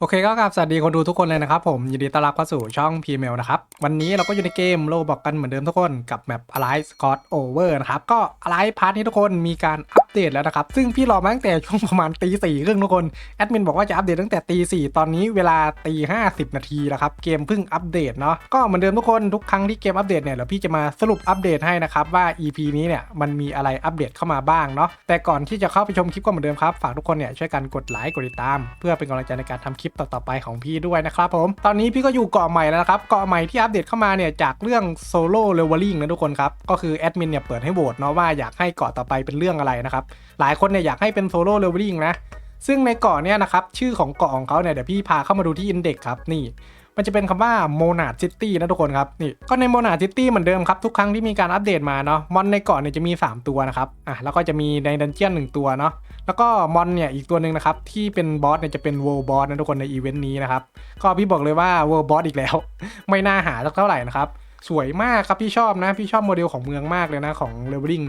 โอเคก็ครับสวัสดีคนดูทุกคนเลยนะครับผม ยินดีต้อนรับเข้าสู่ช่อง p m l นะครับ วันนี้เราก็อยู่ในเกมโลบอกกันเหมือนเดิมทุกคนกับแมป Alive Scott Over นะครับ ก็ Alive พาร์ทนี้ทุกคนมีการอัปเดตแล้วนะครับ ซึ่งพี่รอมาตั้งแต่ช่วงประมาณตีสี่ครึ่งทุกคน แอดมินบอกว่าจะอัปเดตตั้งแต่ตีสี่ตอนนี้เวลาตีห้าสิบนาทีแล้วครับ เกมเพิ่งอัปเดตเนาะก็เหมือนเดิมทุกคนทุกครั้งที่เกมอัปเดตเนี่ยเดี๋ยวพี่จะมาสรุปอัปเดตให้นะครับว่า EP นี้เนี่ยมันมีอะไรอัปเดตเข้ามาบ้างเนาะแต่ก่อนที่จะเข้าไปชมคลิปก็เหมือนเดิมครับฝากทุกคนเนี่ยช่วยกันกดไลค์กดติดตาม เพื่อเป็นกำลังใจในการทำลิปต่อๆไปของพี่ด้วยนะครับผม ตอนนี้พี่ก็อยู่เกาะใหม่แล้วนะครับ เกาะใหม่ที่อัปเดตเข้ามาเนี่ยจากเรื่องโซโล่เลเวลลิ่งนะทุกคนครับ ก็คือแอดมินเนี่ยเปิดให้โหวตเนาะว่าอยากให้เกาะต่อไปเป็นเรื่องอะไรนะครับ หลายคนเนี่ยอยากให้เป็นโซโล่เลเวลลิ่งนะ ซึ่งในเกาะเนี่ยนะครับชื่อของเกาะของเขาเนี่ยเดี๋ยวพี่พาเข้ามาดูที่อินเด็กครับนี่ มันจะเป็นคำว่าโมนาดซิตี้นะทุกคนครับนี่ก็ในโมนาดซิตี้เหมือนเดิมครับทุกครั้งที่มีการอัปเดตมาเนาะมอนในเกาะเนี่ยจะมี 3 ตัวนะครับอะแล้วก็จะมีในดันเจียนหนึ่งตัวเนาะแล้วก็มอนเนี่ยอีกตัวหนึ่งนะครับที่เป็นบอสเนี่ยจะเป็นเวิลด์บอสนะทุกคนในอีเวนต์นี้นะครับก็พี่บอกเลยว่าเวิลด์บอสอีกแล้ว ไม่น่าหาสักเท่าไหร่นะครับสวยมากครับพี่ชอบนะ พี่ชอบโมเดลของเมืองมากเลยนะของเลเวลลิ่ง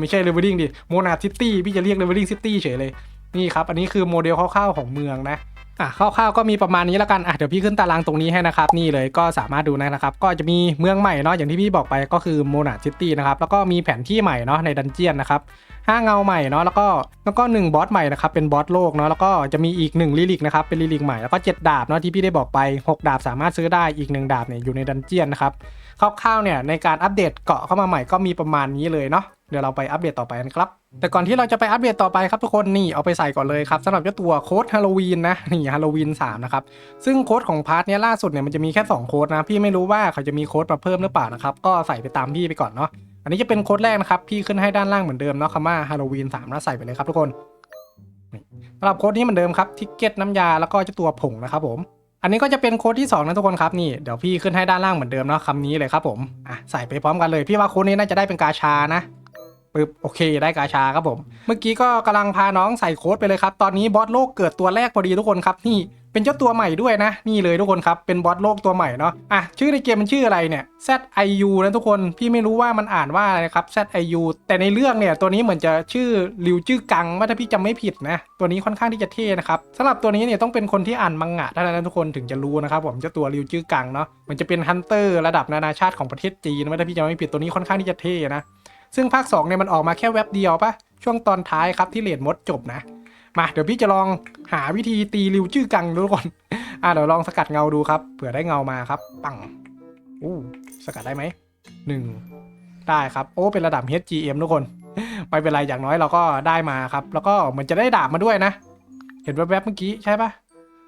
ไม่ใช่เลเวลลิ่งดิโมนาดซิตี้พี่จะเรียกเลเวลลิ่งซิตี้เฉยเลยนี่ครับอันนี้คือโมเดลคร่าวๆของเมืองนะ อะคร่าวๆก็มีประมาณนี้แล้วกันอะเดี๋ยวพี่ขึ้นตารางตรงนี้ให้นะครับนี่เลยก็สามารถดูได้นะครับ ก็จะมีเมืองใหม่เนาะอย่างที่พี่บอกไปก็คือโมนาซิตี้นะครับแล้วก็มีแผนที่ใหม่เนาะในดันเจียนนะครับห้าเงาใหม่เนาะแล้วก็แล้วก็หนึ่งบอสใหม่นะครับเป็นบอสโลกเนาะแล้วก็จะมีอีกหนึ่งลิลิกนะครับเป็นลิลิกใหม่แล้วก็เจ็ดดาบเนาะที่พี่ได้บอกไปหกดาบสามารถซื้อได้อีกหนึ่งดาบเนี่ยอยู่ในดันเจียนนะครับ คร่าวๆเนี่ยในการอัปเดตเกาะเข้ามาใหม่ก็มีประมาณนี้เลยเนาะเดี๋ยวเราไปอัปเดตต่อไปกันครับ แต่ก่อนที่เราจะไปอัปเดตต่อไปครับทุกคนนี่เอาไปใส่ก่อนเลยครับสำหรับเจ้าตัวโค้ดฮาโลวีนนะนี่ฮาโลวีน3นะครับ ซึ่งโค้ดของพาร์ทเนี้ยล่าสุดเนี่ยมันจะมีแค่ 2 โค้ดนะ พี่ไม่รู้ว่าเขาจะมีโค้ดมาเพิ่มหรือเปล่านะครับ ก็ใส่ไปตามพี่ไปก่อนเนาะอันนี้จะเป็นโค้ดแรกนะครับ พี่ขึ้นให้ด้านล่างเหมือนเดิมเนาะคำว่าฮาโลวีน3แล้วใส่ไปเลยครับทุกคนสำหรับโค้ดนี้เหมือนเดิมครับทิกเก็ตน้ำยาแล้วก็เจ้าตัวผงนะครับผม อันนี้ก็จะเป็นโค้ดที่2นะทุกคนครับนี่เดี๋ยวพี่ขึ้นให้ด้านล่างเหมือนเดิมเนาะคำนี้เลยครับผมอะใส่ไปพร้อมกันเลยพี่ว่าโค้ดนี้น่าจะได้เป็นกาชานะปึ๊บโอเคได้กาชาครับผม เมื่อกี้ก็กำลังพาน้องใส่โค้ดไปเลยครับ ตอนนี้บอสโลกเกิดตัวแรกพอดีทุกคนครับนี่ เป็นเจ้าตัวใหม่ด้วยนะ นี่เลยทุกคนครับ เป็นบอสโลกตัวใหม่เนาะอะชื่อในเกมมันชื่ออะไรเนี่ย ZIU นะทุกคนพี่ไม่รู้ว่ามันอ่านว่าอะไรครับ ZIU แต่ในเรื่องเนี่ยตัวนี้เหมือนจะชื่อริวจื้อกังว่าถ้าพี่จำไม่ผิดนะตัวนี้ค่อนข้างที่จะเท่นะครับสำหรับตัวนี้เนี่ยต้องเป็นคนที่อ่านมังงะเท่านั้นนะทุกคนถึงจะรู้นะครับผมเจ้าตัวริวจื้อกังเนาะมันจะเป็นฮันเตอร์ระดับนานาชาติของประเทศจีนว่าถ้าพี่จำไม่ผิดตัวนี้ค่อนข้างที่จะเท่นะซึ่งภาค2เนี่ยมันออกมาแค่แว็บเดียวปะช่วงตอนท้ายครับที่เลดมดจบนะ มาเดี๋ยวพี่จะลองหาวิธีตีริวชื่อกังดูทุกคนอะเดี๋ยวลองสกัดเงาดูครับเผื่อได้เงามาครับ ปังอู้สกัดได้ไหมหนึ่งได้ครับโอ้เป็นระดับ HGM ทุกคน ไม่เป็นไรอย่างน้อยเราก็ได้มาครับ แล้วก็เหมือนจะได้ดาบมาด้วยนะ เห็นแวบๆเมื่อกี้ใช่ปะ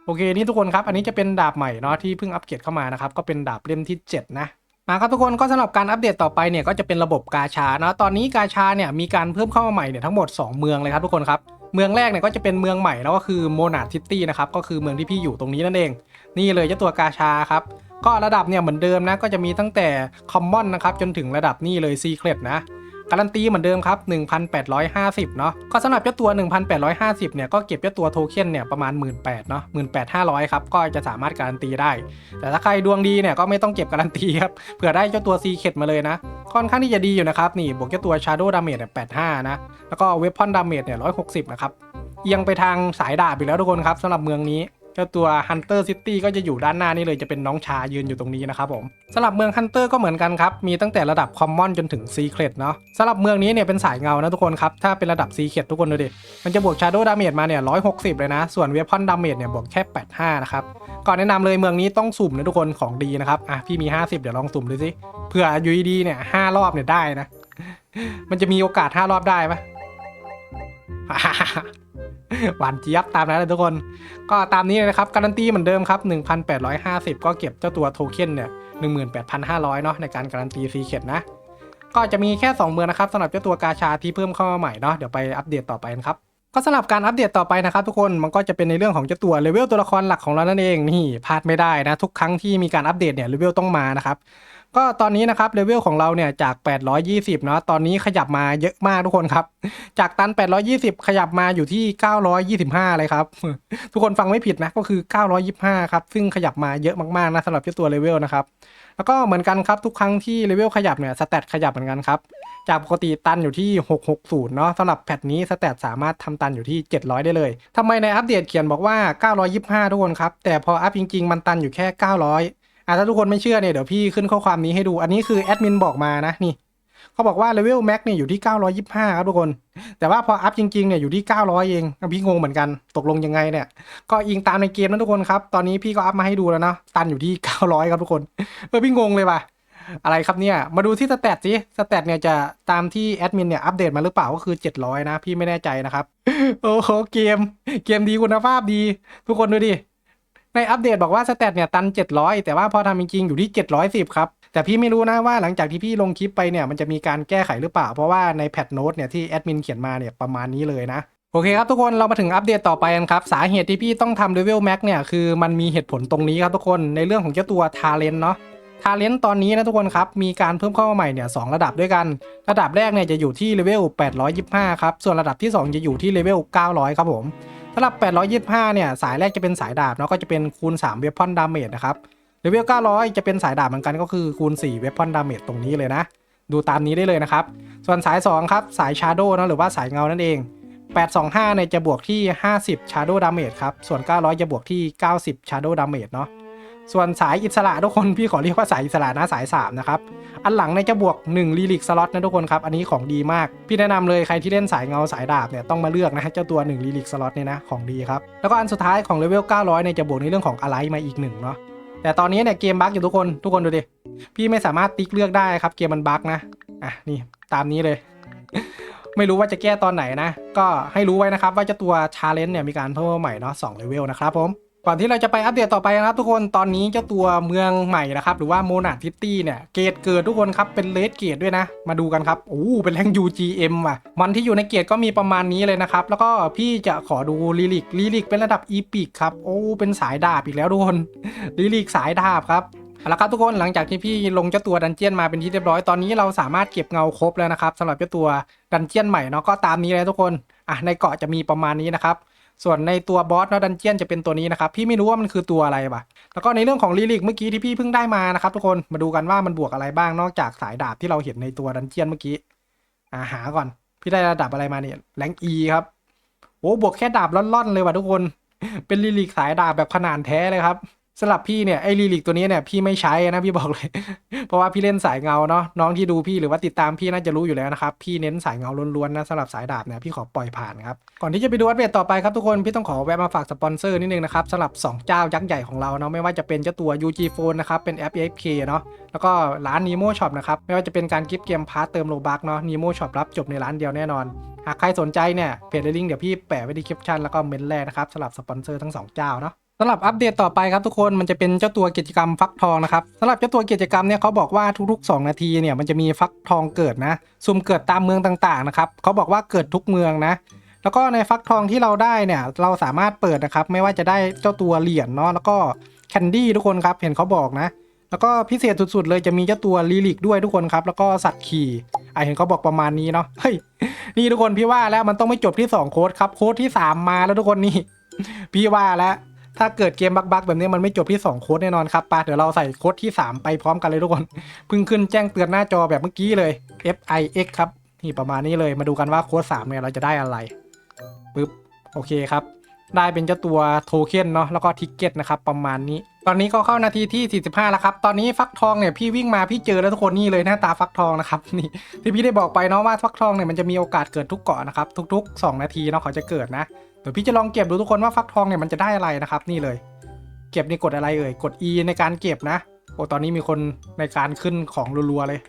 โอเคนี่ทุกคนครับ อันนี้จะเป็นดาบใหม่เนาะที่เพิ่งอัปเกรดเข้ามานะครับ ก็เป็นดาบเล่มที่ 7 นะมาครับทุกคนก็สำหรับการอัปเดตต่อไปเนี่ยก็จะเป็นระบบกาชาเนาะตอนนี้กาชาเนี่ยมีการเพิ่มเข้ามาใหม่เนี่ยทั้งหมด 2 เมืองเลยครับทุกคนครับ เมืองแรกเนี่ยก็จะเป็นเมืองใหม่แล้วก็คือโมนาซิตี้นะครับก็คือเมืองที่พี่อยู่ตรงนี้นั่นเอง นี่เลยเจ้าตัวกาชาครับก็ระดับเนี่ยเหมือนเดิมนะก็จะมีตั้งแต่คอมมอนนะครับจนถึงระดับนี่เลยซีเครตนะ การันตีเหมือนเดิมครับ 1,850 เนาะก็สำหรับเจ้าตัว 1,850 เนี่ยก็เก็บเจ้าตัวโทเค็นเนี่ยประมาณ 18,000เนาะ18,500 ครับ ก็จะสามารถการันตีได้ แต่ถ้าใครดวงดีเนี่ยก็ไม่ต้องเก็บการันตีครับเผื่อได้เจ้าตัวซีเคดมาเลยนะค่อนข้างที่จะดีอยู่นะครับนี่บวกเจ้าตัว Shadow Damage เนี่ย85 นะ แล้วก็ Weapon Damage เนี่ย160 นะครับเอียงไปทางสายดาบอีกแล้วทุกคนครับสำหรับเมืองนี้ เจ้าตัว Hunter City ก็จะอยู่ด้านหน้านี่เลยจะเป็นน้องชายืนอยู่ตรงนี้นะครับผมสำหรับเมือง Hunter ก็เหมือนกันครับ มีตั้งแต่ระดับ Common จนถึง Secret เนาะสำหรับเมืองนี้เนี่ยเป็นสายเงานะทุกคนครับ ถ้าเป็นระดับ Secret ทุกคนดูดิ มันจะบวก Shadow Damage มาเนี่ย 160 เลยนะ ส่วน Weapon Damage เนี่ยบวกแค่ 85 นะครับ ก่อนแนะนำเลยเมืองนี้ต้องสุ่มนะทุกคนของดีนะครับอะพี่มี 50 เดี๋ยวลองสุ่มดูสิเผื่ออยูดีเนี่ยห้ารอบเนี่ยได้นะมันจะมีโอกาสห้ารอบได้ปะ หวานเจี๊ยบตามนั้นเลยทุกคน ก็ตามนี้เลยนะครับ การันตีเหมือนเดิมครับ 1,850 ก็เก็บเจ้าตัวโทเค็นเนี่ย18,500 เนาะในการการันตีซีเข็ดนะ ก็จะมีแค่ 2 เมืองนะครับสำหรับเจ้าตัวกาชาที่เพิ่มเข้ามาใหม่เนาะเดี๋ยวไปอัปเดตต่อไปกันครับก็สำหรับการอัปเดตต่อไปนะครับทุกคนมันก็จะเป็นในเรื่องของเจ้าตัวเลเวลตัวละครหลักของเรานั่นเองนี่พลาดไม่ได้นะทุกครั้งที่มีการอัปเดตเนี่ยเลเวลต้องมานะครับ ก็ตอนนี้นะครับเลเวลของเราเนี่ยจาก 820เนาะตอนนี้ขยับมาเยอะมากทุกคนครับ จากตัน 820 ขยับมาอยู่ที่ 925 เลยครับ ทุกคนฟังไม่ผิดนะก็คือ 925 ครับ ซึ่งขยับมาเยอะมากๆนะสำหรับเจ้าตัวเลเวลนะครับแล้วก็เหมือนกันครับทุกครั้งที่เลเวลขยับเนี่ยสแตทขยับเหมือนกันครับจากปกติตันอยู่ที่ 660 เนาะสำหรับแพทนี้สแตทสามารถทำตันอยู่ที่ 700 ได้เลยทำไมในอัปเดตเขียนบอกว่า 925 ทุกคนครับ แต่พออัพจริง ๆ มันตันอยู่แค่ 900 อะถ้าทุกคนไม่เชื่อเนี่ยเดี๋ยวพี่ขึ้นข้อความนี้ให้ดู อันนี้คือแอดมินบอกมานะนี่เขาบอกว่าเลเวลแม็กเนี่ยอยู่ที่ 925 ครับทุกคน แต่ว่าพออัพจริงๆเนี่ยอยู่ที่ 900 เองพี่งงเหมือนกันตกลงยังไงเนี่ย ก็อิงตามในเกมนะทุกคนครับ ตอนนี้พี่ก็อัพมาให้ดูแล้วเนาะตันอยู่ที่ 900 ครับทุกคนเออพี่งงเลยว่ะอะไรครับเนี่ย มาดูที่สแตทสิสแตทเนี่ยจะตามที่แอดมินเนี่ยอัปเดตมาหรือเปล่าก็คือ 700 นะ พี่ไม่แน่ใจนะครับ โอ้โหเกม เกมดีคุณภาพดี ทุกคนดูดิ ในอัปเดตบอกว่าสแตทเนี่ยตัน 700 แต่ว่าพอทำจริงๆอยู่ที่ 710 ครับ แต่พี่ไม่รู้นะว่าหลังจากที่พี่ลงคลิปไปเนี่ยมันจะมีการแก้ไขหรือเปล่า เพราะว่าในแพทโน้ตเนี่ยที่แอดมินเขียนมาเนี่ยประมาณนี้เลยนะโอเคครับทุกคนเรามาถึงอัปเดตต่อไปกันครับ สาเหตุที่พี่ต้องทำเลเวลแม็กเนี่ยคือมันมีเหตุผลตรงนี้ครับทุกคนในเรื่องของเจ้าตัวทาเลนเนาะทาเลนตอนนี้นะทุกคนครับ มีการเพิ่มเข้ามาใหม่เนี่ยสองระดับด้วยกัน ระดับแรกเนี่ยจะอยู่ที่เลเวล825 ครับ ส่วนระดับที่ 2 จะอยู่ที่เลเวล900 ครับผม สำหรับ 825 เนี่ย สายแรกจะเป็นสายดาบเนาะก็จะเป็นคูณ3เวพอนดาเมจนะครับเลเวล900 จะเป็นสายดาบเหมือนกันก็คือคูณ4เวพอนดาเมจตรงนี้เลยนะ ดูตามนี้ได้เลยนะครับ ส่วนสาย 2 ครับ สายชาโดนะหรือว่าสายเงานั่นเอง 825 เนี่ยจะบวกที่ 50 Shadow Damage ครับ ส่วน 900 จะบวกที่ 90 Shadow Damage เนาะ ส่วนสายอิสระทุกคนพี่ขอเรียกว่าสายอิสระนะสาย3นะครับอันหลังเนี่ยจะบวก1 l ีลิกสล็อตนะทุกคนครับอันนี้ของดีมาก พี่แนะนำเลยใครที่เล่นสายเงาสายดาบเนี่ยต้องมาเลือกนะฮะเจ้าตัว1 l ีลิกสล็อตเนี่ยนะของดีครับแล้วก็อันสุดท้ายของเลเวล900เนี่ยจะบวกในเรื่องของอะไรมาอีกหนึ่งเนาะแต่ตอนนี้เนี่ยเกมบั๊กอยู่ทุกคนทุกคนดูดิพี่ไม่สามารถติ๊กเลือกได้ครับเกมมันบั๊กนะอะนี่ตามนี้เลย ไม่รู้ว่าจะแก้ตอนไหนนะ ก็ให้รู้ไว้นะครับว่าเจ้าตัวชาเลนจ์เนี่ยมีการเพิ่มใหม่เนาะสองเลเวลนะครับผม ก่อนที่เราจะไปอัปเดตต่อไปนะครับทุกคนตอนนี้เจ้าตัวเมืองใหม่นะครับหรือว่าโมนาทิตี้เนี่ยเกรดเกิดทุกคนครับเป็นเลดเกรดด้วยนะ มาดูกันครับโอ้เป็นแรง UGM ว่ะมันที่อยู่ในเกรดก็มีประมาณนี้เลยนะครับแล้วก็พี่จะขอดูลิลิกลิลิกเป็นระดับอีพิกครับโอ้เป็นสายดาบอีกแล้วทุกคนลิลิกสายดาบครับเอาละครับทุกคนหลังจากที่พี่ลงเจ้าตัวดันเจียนมาเป็นที่เรียบร้อยตอนนี้เราสามารถเก็บเงาครบแล้วนะครับสำหรับเจ้าตัวดันเจียนใหม่เนาะก็ตามนี้เลยทุกคนอะในเกาะจะมีประมาณนี้นะครับ ส่วนในตัวบอสเนาะดันเจียนจะเป็นตัวนี้นะครับพี่ไม่รู้ว่ามันคือตัวอะไรปะแล้วก็ในเรื่องของลิลิกเมื่อกี้ที่พี่เพิ่งได้มานะครับทุกคนมาดูกันว่ามันบวกอะไรบ้างนอกจากสายดาบที่เราเห็นในตัวดันเจียนเมื่อกี้อาหาก่อน พี่ได้ระดับอะไรมาเนี่ยแรงอีครับโอ้บวกแค่ดาบล่อนๆเลยว่ะทุกคน เป็นลิลิกสายดาบแบบขนาดแท้เลยครับ สำหรับพี่เนี่ยไอ้ลิลิกตัวนี้เนี่ยพี่ไม่ใช้นะพี่บอกเลย เพราะว่าพี่เล่นสายเงาเนาะน้องที่ดูพี่หรือว่าติดตามพี่น่าจะรู้อยู่แล้วนะครับ พี่เน้นสายเงาล้วนๆนะสำหรับสายดาบเนี่ยพี่ขอปล่อยผ่านครับ ก่อนที่จะไปดูอัปเดตต่อไปครับทุกคน พี่ต้องขอแวะมาฝากสปอนเซอร์นิดนึงนะครับสำหรับ 2 เจ้ายักษ์ใหญ่ของเราเนาะไม่ว่าจะเป็นเจ้าตัว UG Phone นะครับเป็นแอป AFK เนาะแล้วก็ร้าน Nemo Shop นะครับไม่ว่าจะเป็นการกิฟต์เกมพาร์ตเติมโลบักเนาะ Nemo Shop รับจบในร้านเดียวแน่นอนหากใครสนใจเนี่ยเพจลิงก์เดี๋ยวพี่แปะไว้ที่คลิปชั่นแล้วก็เมนแรกนะครับสำหรับสปอนเซอร์ทั้งสองเจ้าเนาะ สำหรับอัปเดตต่อไปครับทุกคนมันจะเป็นเจ้าตัวกิจกรรมฟักทองนะครับสำหรับเจ้าตัวกิจกรรมเนี่ยเขาบอกว่าทุกๆ 2 นาทีเนี่ยมันจะมีฟักทองเกิดนะซุ่มเกิดตามเมืองต่างๆนะครับเขาบอกว่าเกิดทุกเมืองนะ แล้วก็ในฟักทองที่เราได้เนี่ยเราสามารถเปิดนะครับไม่ว่าจะได้เจ้าตัวเหรียญเนาะแล้วก็แคนดี้ทุกคนครับเห็นเขาบอกนะ แล้วก็พิเศษสุดๆเลยจะมีเจ้าตัวลีลิกด้วยทุกคนครับแล้วก็สัตว์ขี่อะเห็นเขาบอกประมาณนี้เนาะเฮ้ยนี่ทุกคนพี่ว่าแล้วมันต้องไม่จบที่สองโค้ดครับโค้ดที่สามมาแล้วทุกคนนี่พี่ว่าแล้ว ถ้าเกิดเกมบักๆแบบนี้มันไม่จบที่ 2 โค้ดแน่นอนครับปะเดี๋ยวเราใส่โค้ดที่ 3 ไปพร้อมกันเลยทุกคนเพิ่งขึ้นแจ้งเตือนหน้าจอแบบเมื่อกี้เลย F I X ครับนี่ประมาณนี้เลยมาดูกันว่าโค้ด3เนี่ยเราจะได้อะไรปึ๊บโอเคครับได้เป็นเจ้าตัวโทเค็นเนาะแล้วก็ทิกเก็ตนะครับประมาณนี้ ตอนนี้ก็เข้านาทีที่ 45 แล้วครับ ตอนนี้ฟักทองเนี่ยพี่วิ่งมาพี่เจอแล้วทุกคนนี่เลยหน้าตาฟักทองนะครับนี่ที่พี่ได้บอกไปเนาะว่าฟักทองเนี่ยมันจะมีโอกาสเกิดทุกเกาะนะครับทุก ๆ 2 นาทีเนาะเขาจะเกิดนะ เดี๋ยวพี่จะลองเก็บดูทุกคนว่าฟักทองเนี่ยมันจะได้อะไรนะครับ นี่เลย เก็บนี่กดอะไรเอ่ยกด E ในการเก็บนะ โอ้ตอนนี้มีคนในการขึ้นของรัวๆเลย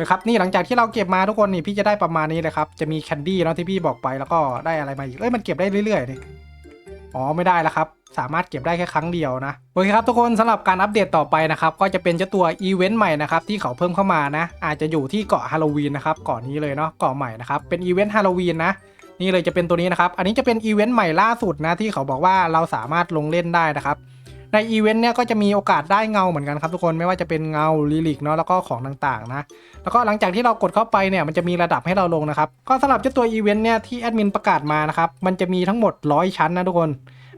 นะครับนี่หลังจากที่เราเก็บมาทุกคนนี่พี่จะได้ประมาณนี้เลยครับจะมีแคนดี้เนาะที่พี่บอกไปแล้วก็ได้อะไรมาอีกเอ้ยมันเก็บได้เรื่อยๆนี่อ๋อไม่ได้แล้วครับ สามารถเก็บได้แค่ครั้งเดียวนะโอเคครับทุกคนสำหรับการอัปเดตต่อไปนะครับก็จะเป็นเจ้าตัวอีเวนต์ใหม่นะครับที่เขาเพิ่มเข้ามานะ อาจจะอยู่ที่เกาะฮาโลวีนนะครับเกาะนี้เลยเนาะเกาะใหม่นะครับเป็นอีเวนต์ฮาโลวีนนะ นี่เลยจะเป็นตัวนี้นะครับ อันนี้จะเป็นอีเวนต์ใหม่ล่าสุดนะที่เขาบอกว่าเราสามารถลงเล่นได้นะครับ ในอีเวนต์เนี่ยก็จะมีโอกาสได้เงาเหมือนกันครับทุกคนไม่ว่าจะเป็นเงาลิลิกเนาะแล้วก็ของต่างๆนะ แล้วก็หลังจากที่เรากดเข้าไปเนี่ยมันจะมีระดับให้เราลงนะครับ ก็สำหรับเจ้าตัวอีเวนต์เนี่ยที่แอดมินประกาศมานะครับมันจะมีทั้งหมด 100 ชั้นนะทุกคน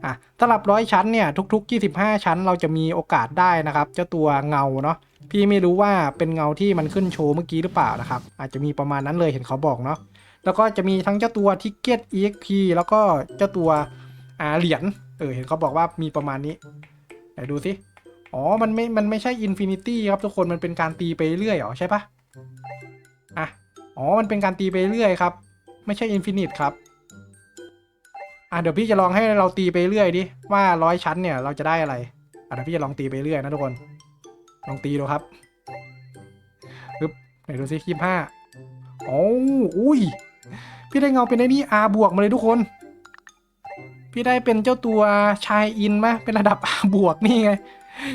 อะสำหรับร้อยชั้นเนี่ยทุกๆ 25 ชั้นเราจะมีโอกาสได้นะครับเจ้าตัวเงาเนาะพี่ไม่รู้ว่าเป็นเงาที่มันขึ้นโชว์เมื่อกี้หรือเปล่านะครับอาจจะมีประมาณนั้นเลยเห็นเขาบอกเนาะ แล้วก็จะมีทั้งเจ้าตัวทิกเก็ต EXP แล้วก็เจ้าตัวอ่าเหรียญเออเห็นเขาบอกว่ามีประมาณนี้ไหนดูสิอ๋อมันไม่มันไม่ใช่อินฟินิตี้ครับทุกคนมันเป็นการตีไปเรื่อยหรอใช่ปะอะอ๋อมันเป็นการตีไปเรื่อยครับ ไม่ใช่อินฟินิตครับอะเดี๋ยวพี่จะลองให้เราตีไปเรื่อยดิว่าร้อยชั้นเนี่ยเราจะได้อะไรอะเดี๋ยวพี่จะลองตีไปเรื่อยนะทุกคน ลองตีดูครับปึ๊บไหนดูสิยี่ห้าโอ้อุ้ย พี่ได้เงาเป็นไอ้นี่ R บวกมาเลยทุกคน พี่ได้เป็นเจ้าตัวชายอินมเป็นระดับ R บวกนี่ไง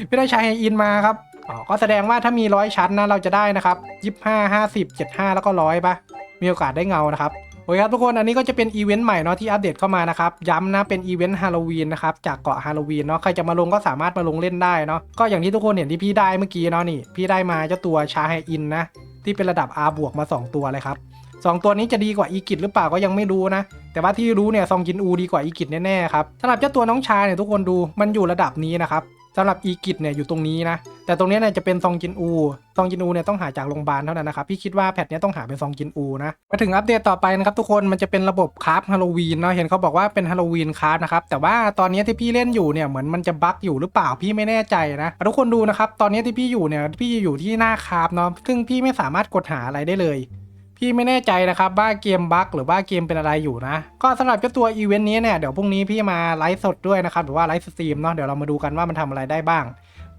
พี่ได้ชายอินมาครับอ๋อก็แสดงว่าถ้ามีร้อยชั้นนะเราจะได้นะครับยี่ห้าห้าสิบเจ็ดห้าแล้วก็ร้อยปะมีโอกาสได้เงานะครับโอเคครับทุกคนอันนี้ก็จะเป็นอีเวนต์ใหม่เนาะที่อัปเดตเข้ามานะครับย้ำนะเป็นอีเวนต์ฮาโลวีนนะครับจากเกาะฮาโลวีนเนาะใครจะมาลงก็สามารถมาลงเล่นได้เนาะก็อย่างที่ทุกคนเห็นที่พี่ได้เมื่อกี้เนาะนี่ พี่ได้มาเจ้าตัวชาไฮอินนะที่เป็นระดับ R บวกมา 2 ตัวเลยครับ สองตัวนี้จะดีกว่าอีกิจหรือเปล่าก็ยังไม่รู้นะ แต่ว่าที่รู้เนี่ยซองจินอูดีกว่าอีกิจแน่ๆครับสำหรับเจ้าตัวน้องชายเนี่ยทุกคนดูมันอยู่ระดับนี้นะครับสำหรับอีกิจเนี่ยอยู่ตรงนี้นะ แต่ตรงนี้เนี่ยจะเป็นซองจินอู ซองจินอูเนี่ยต้องหาจากโรงพยาบาลเท่านั้นนะครับ พี่คิดว่าแพทเนี้ยต้องหาเป็นซองจินอูนะ มาถึงอัปเดตต่อไปนะครับทุกคน มันจะเป็นระบบคราฟฮาโลวีนเนาะ เห็นเขาบอกว่าเป็นฮาโลวีนคราฟนะครับ แต่ว่าตอนนี้ที่พี่เล่นอยู่เนี่ยเหมือนมันจะบั๊กอยู่หรือเปล่าพี่ไม่แน่ใจนะ ทุกคนดูนะครับ ตอนนี้ที่พี่อยู่เนี่ยพี่อยู่ที่หน้าคราฟเนาะ ซึ่งพี่ไม่สามารถกดหาอะไรได้เลย พี่ไม่แน่ใจนะครับว่าเกมบั๊กหรือว่าเกมเป็นอะไรอยู่นะ ก็สำหรับเจ้าตัวอีเวนต์นี้เนี่ยเดี๋ยวพรุ่งนี้พี่มาไลฟ์สดด้วยนะครับหรือว่าไลฟ์สตรีมเนาะเดี๋ยวเรามาดูกันว่ามันทำอะไรได้บ้าง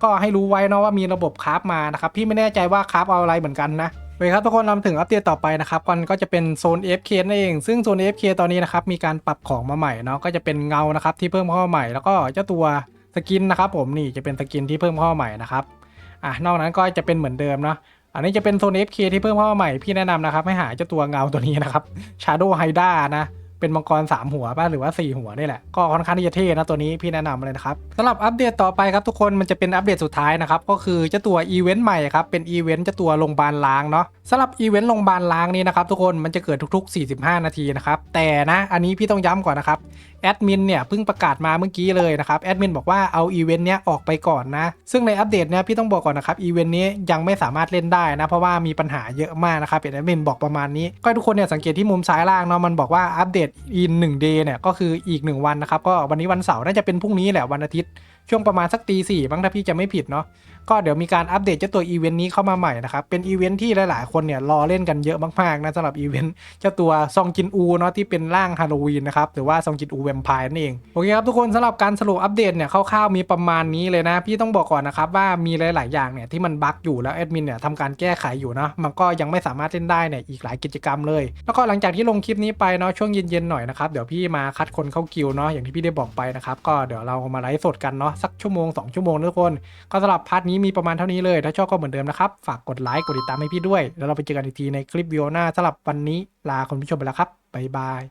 ก็ให้รู้ไว้เนาะว่ามีระบบคราฟมานะครับพี่ไม่แน่ใจว่าคราฟเอาอะไรเหมือนกันนะโอเคครับทุกคนเรามาถึงอัปเดตต่อไปนะครับมันก็จะเป็นโซน FK นั่นเอง ซึ่งโซน FK ตอนนี้นะครับมีการปรับของมาใหม่เนาะก็จะเป็นเงานะครับที่เพิ่มข้ามาใหม่ แล้วก็เจ้าตัวสกินนะครับผมนี่จะเป็นสกินที่เพิ่มข้ามาใหม่นะครับอะนอกนั้นก็จะเป็นเหมือนเดิมเนาะ อันนี้จะเป็นโซน FK ที่เพิ่มเข้ามาใหม่พี่แนะนำนะครับให้หาเจ้าตัวเงาตัวนี้นะครับ Shadow Hydra นะเป็นมังกร 3 หัวป่ะหรือว่า 4 หัวนี่แหละ ก็ค่อนข้างที่จะเท่นะตัวนี้พี่แนะนำเลยนะครับสำหรับอัปเดตต่อไปครับทุกคนมันจะเป็นอัปเดตสุดท้ายนะครับ ก็คือเจ้าตัวอีเวนต์ใหม่ครับเป็นอีเวนต์เจ้าตัวโรงพยาบาลล้างเนาะสำหรับอีเวนต์โรงพยาบาลล้างนี้นะครับทุกคนมันจะเกิดทุกๆ 45 นาทีนะครับแต่นะอันนี้พี่ต้องย้ำก่อนนะครับ แอดมินเนี่ยเพิ่งประกาศมาเมื่อกี้เลยนะครับแอดมินบอกว่าเอาอีเวนต์เนี้ยออกไปก่อนนะ ซึ่งในอัปเดตเนี้ยพี่ต้องบอกก่อนนะครับอีเวนต์นี้ยังไม่สามารถเล่นได้นะ เพราะว่ามีปัญหาเยอะมากนะครับแอดมินบอกประมาณนี้ ก็ทุกคนเนี่ยสังเกตที่มุมซ้ายล่างเนาะมันบอกว่าอัปเดตอิน1 day เนี่ยก็คืออีก 1 วันนะครับก็วันนี้วันเสาร์น่าจะเป็นพรุ่งนี้แหละวันอาทิตย์ช่วงประมาณสักตีสี่บ้างถ้าพี่จะไม่ผิดเนาะ ก็เดี๋ยวมีการอัปเดตเจ้าตัวอีเวนต์นี้เข้ามาใหม่นะครับ เป็นอีเวนต์ที่หลายๆ คนเนี่ยรอเล่นกันเยอะมากๆนะสำหรับอีเวนต์เจ้าตัวซองจินอูเนาะที่เป็นร่างฮาโลวีนนะครับหรือว่าซองจินอูแวมไพร์นั่นเองโอเคครับทุกคนสำหรับการสรุปอัปเดตเนี่ยคร่าวๆมีประมาณนี้เลยนะพี่ต้องบอกก่อนนะครับว่ามีหลาย ๆ อย่างเนี่ยที่มันบั๊กอยู่แล้วแอดมินเนี่ยทำการแก้ไขอยู่นะมันก็ยังไม่สามารถเล่นได้เนี่ยอีกหลายกิจกรรมเลย แล้วก็หลังจากที่ลงคลิปนี้ไปเนาะช่วงเย็นๆหน่อยนะครับเดี๋ยวพี่มาคัดคนเข้ากิวเนาะอย่างที่พี่ได้บอกไปนะครับก็เดี๋ยวเรามาไลฟ์สดกันเนาะสักชั่วโมง2ชั่วโมงทุกคนก็สำหรับพาร์ทนี้มีประมาณเท่านี้เลย ถ้าชอบก็เหมือนเดิมนะครับ ฝากกดไลค์กดติดตามให้พี่ด้วย แล้วเราไปเจอกันอีกทีในคลิปวิดีโอหน้าสำหรับวันนี้ลาคุณผู้ชมไปแล้วครับบ๊ายบาย